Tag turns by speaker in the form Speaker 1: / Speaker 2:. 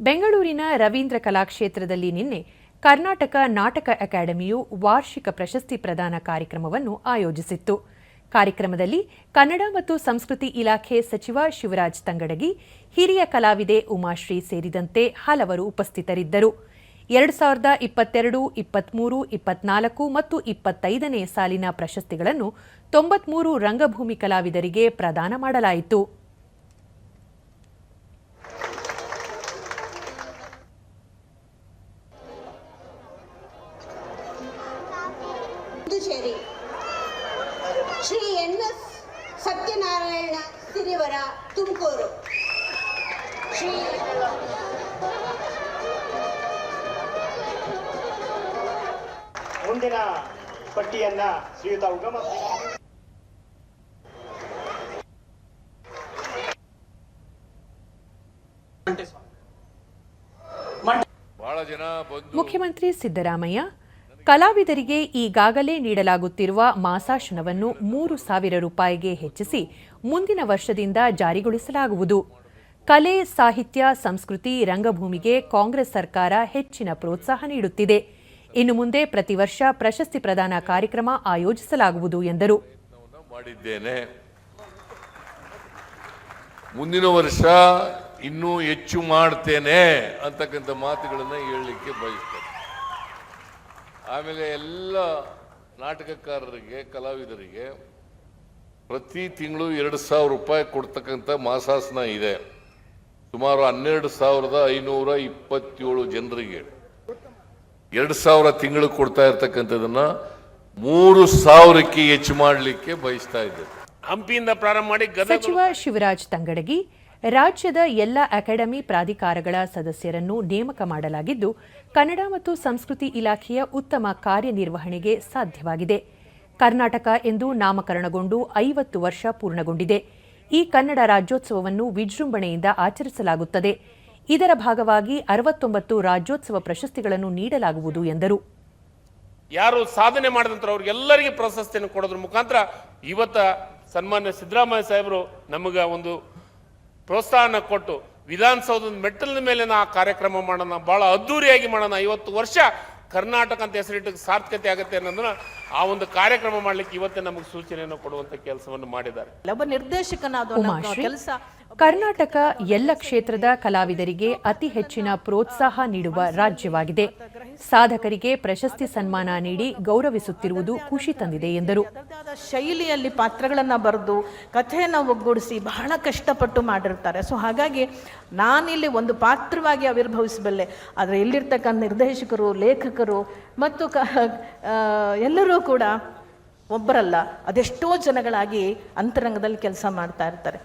Speaker 1: ಬೆಂಗಳೂರಿನ ರವೀಂದ್ರ ಕಲಾಕ್ಷೇತ್ರದಲ್ಲಿ ನಿನ್ನೆ ಕರ್ನಾಟಕ ನಾಟಕ ಅಕಾಡೆಮಿಯು ವಾರ್ಷಿಕ ಪ್ರಶಸ್ತಿ ಪ್ರದಾನ ಕಾರ್ಯಕ್ರಮವನ್ನು ಆಯೋಜಿಸಿತ್ತು. ಕಾರ್ಯಕ್ರಮದಲ್ಲಿ ಕನ್ನಡ ಮತ್ತು ಸಂಸ್ಕೃತಿ ಇಲಾಖೆ ಸಚಿವ ಶಿವರಾಜ್ ತಂಗಡಗಿ, ಹಿರಿಯ ಕಲಾವಿದೆ ಉಮಾಶ್ರೀ ಸೇರಿದಂತೆ ಹಲವರು ಉಪಸ್ಥಿತರಿದ್ದರು. ಎರಡು ಸಾವಿರದ ಇಪ್ಪತ್ತೆರಡು, ಇಪ್ಪತ್ಮೂರು, ಇಪ್ಪತ್ನಾಲ್ಕು ಮತ್ತು ಇಪ್ಪತ್ತೈದನೇ ಸಾಲಿನ ಪ್ರಶಸ್ತಿಗಳನ್ನು ತೊಂಬತ್ಮೂರು ರಂಗಭೂಮಿ ಕಲಾವಿದರಿಗೆ ಪ್ರದಾನ ಮಾಡಲಾಯಿತು.
Speaker 2: Puducherry. Shri N S Satyanarayana Sirivara Tumakuru. Shri
Speaker 3: ಮುಂದಿನ ಪಟ್ಟಿಯನ್ನ ಶ್ರೀಯುತ ಉಗಮ
Speaker 4: ಬಹಳ ಜನ ಬಂದು
Speaker 1: ಮುಖ್ಯಮಂತ್ರಿ ಸಿದ್ದರಾಮಯ್ಯ ಕಲಾವಿದರಿಗೆ ಈಗಾಗಲೇ ನೀಡಲಾಗುತ್ತಿರುವ ಮಾಸಾಶನವನ್ನು ಮೂರು ಸಾವಿರ ರೂಪಾಯಿಗೆ ಹೆಚ್ಚಿಸಿ ಮುಂದಿನ ವರ್ಷದಿಂದ ಜಾರಿಗೊಳಿಸಲಾಗುವುದು. ಕಲೆ, ಸಾಹಿತ್ಯ, ಸಂಸ್ಕೃತಿ, ರಂಗಭೂಮಿಗೆ ಕಾಂಗ್ರೆಸ್ ಸರ್ಕಾರ ಹೆಚ್ಚಿನ ಪ್ರೋತ್ಸಾಹ ನೀಡುತ್ತಿದೆ. ಇನ್ನು ಮುಂದೆ ಪ್ರತಿ ವರ್ಷ ಪ್ರಶಸ್ತಿ ಪ್ರದಾನ ಕಾರ್ಯಕ್ರಮ ಆಯೋಜಿಸಲಾಗುವುದು ಎಂದರು.
Speaker 4: ಮುಂದಿನ ವರ್ಷ ಇನ್ನೂ ಹೆಚ್ಚು ಮಾಡ್ತೇನೆ ಅಂತಕ್ಕಂಥ ಮಾತುಗಳನ್ನು ಹೇಳಲಿಕ್ಕೆ ಬಯಸ್ತೇನೆ. ಆಮೇಲೆ ಎಲ್ಲ ನಾಟಕಕಾರರಿಗೆ ಕಲಾವಿದರಿಗೆ ಪ್ರತಿ ತಿಂಗಳು ಎರಡು ಸಾವಿರ ರೂಪಾಯಿ ಕೊಡ್ತಕ್ಕಂಥ ಮಾಸಾಸನ ಇದೆ. ಸುಮಾರು ಹನ್ನೆರಡು ಸಾವಿರದ ಐನೂರ ಇಪ್ಪತ್ತೇಳು ಜನರಿಗೆ ಎರಡು ಸಾವಿರ ತಿಂಗಳು ಕೊಡ್ತಾ ಇರ್ತಕ್ಕಂಥದನ್ನ ಮೂರು ಸಾವಿರಕ್ಕೆ ಹೆಚ್ಚು ಮಾಡಲಿಕ್ಕೆ ಬಯಸ್ತಾ ಇದ್ದೇವೆ.
Speaker 5: ಹಂಪಿಯಿಂದ ಪ್ರಾರಂಭ ಮಾಡಿ ಗದಗ
Speaker 1: ಸಚಿವ ಶಿವರಾಜ್ ತಂಗಡಗಿ ರಾಜ್ಯದ ಎಲ್ಲ ಅಕಾಡೆಮಿ ಪ್ರಾಧಿಕಾರಗಳ ಸದಸ್ಯರನ್ನು ನೇಮಕ ಮಾಡಲಾಗಿದ್ದು, ಕನ್ನಡ ಮತ್ತು ಸಂಸ್ಕೃತಿ ಇಲಾಖೆಯ ಉತ್ತಮ ಕಾರ್ಯನಿರ್ವಹಣೆಗೆ ಸಾಧ್ಯವಾಗಿದೆ. ಕರ್ನಾಟಕ ಎಂದು ನಾಮಕರಣಗೊಂಡು ಐವತ್ತು ವರ್ಷ ಪೂರ್ಣಗೊಂಡಿದೆ. ಈ ಕನ್ನಡ ರಾಜ್ಯೋತ್ಸವವನ್ನು ವಿಜೃಂಭಣೆಯಿಂದ ಆಚರಿಸಲಾಗುತ್ತದೆ. ಇದರ ಭಾಗವಾಗಿ ಅರವತ್ತೊಂಬತ್ತು ರಾಜ್ಯೋತ್ಸವ ಪ್ರಶಸ್ತಿಗಳನ್ನು ನೀಡಲಾಗುವುದು ಎಂದರು.
Speaker 5: ಯಾರು ಸಾಧನೆ ಮಾಡಿದಂತರ ಅವ್ರಿಗೆಲ್ಲರಿಗೆ ಪ್ರಶಸ್ತಿಯನ್ನು ಕೊಡೋದ್ರ ಮುಖಾಂತರ ಇವತ್ತ ಸನ್ಮಾನ್ಯ ಸಿದ್ದರಾಮಯ್ಯ ಸಾಹೇಬರು ನಮಗೆ ಒಂದು ಪ್ರೋತ್ಸಾಹನ ಕೊಟ್ಟು ವಿಧಾನಸೌಧದ ಮೆಟ್ಟಲಿನ ಮೇಲೆ ಆ ಕಾರ್ಯಕ್ರಮ ಮಾಡೋಣ ಬಹಳ ಅದ್ಧೂರಿಯಾಗಿ ಮಾಡೋಣ. ಐವತ್ತು ವರ್ಷ ಕರ್ನಾಟಕ ಅಂತ ಹೆಸರಿಟ್ಟು ಸಾರ್ಥಕತೆ ಆಗುತ್ತೆ ಅನ್ನೋದನ್ನ ಆ ಒಂದು ಕಾರ್ಯಕ್ರಮ ಮಾಡ್ಲಿಕ್ಕೆ ಇವತ್ತೇ ನಮಗೆ ಸೂಚನೆಯನ್ನು ಕೊಡುವಂತ ಕೆಲಸವನ್ನು ಮಾಡಿದ್ದಾರೆ.
Speaker 6: ಒಬ್ಬ ನಿರ್ದೇಶಕನಾದ ಕೆಲಸ
Speaker 1: ಕರ್ನಾಟಕ ಎಲ್ಲ ಕ್ಷೇತ್ರದ ಕಲಾವಿದರಿಗೆ ಅತಿ ಹೆಚ್ಚಿನ ಪ್ರೋತ್ಸಾಹ ನೀಡುವ ರಾಜ್ಯವಾಗಿದೆ. ಸಾಧಕರಿಗೆ ಪ್ರಶಸ್ತಿ ಸನ್ಮಾನ ನೀಡಿ ಗೌರವಿಸುತ್ತಿರುವುದು ಖುಷಿ ತಂದಿದೆ ಎಂದರು.
Speaker 6: ಶೈಲಿಯಲ್ಲಿ ಪಾತ್ರಗಳನ್ನ ಬರೆದು ಕಥೆಯನ್ನು ಒಗ್ಗೂಡಿಸಿ ಬಹಳ ಕಷ್ಟಪಟ್ಟು ಮಾಡಿರ್ತಾರೆ. ಸೊ ಹಾಗಾಗಿ ನಾನಿಲ್ಲಿ ಒಂದು ಪಾತ್ರವಾಗಿ ಆವಿರ್ಭವಿಸಬಲ್ಲೆ. ಆದರೆ ಇಲ್ಲಿರ್ತಕ್ಕಂಥ ನಿರ್ದೇಶಕರು, ಲೇಖಕರು ಮತ್ತು ಎಲ್ಲರೂ ಕೂಡ ಒಬ್ಬರಲ್ಲ, ಅದೆಷ್ಟೋ ಜನಗಳಾಗಿ ಅಂತರಂಗದಲ್ಲಿ ಕೆಲಸ ಮಾಡ್ತಾ ಇರ್ತಾರೆ.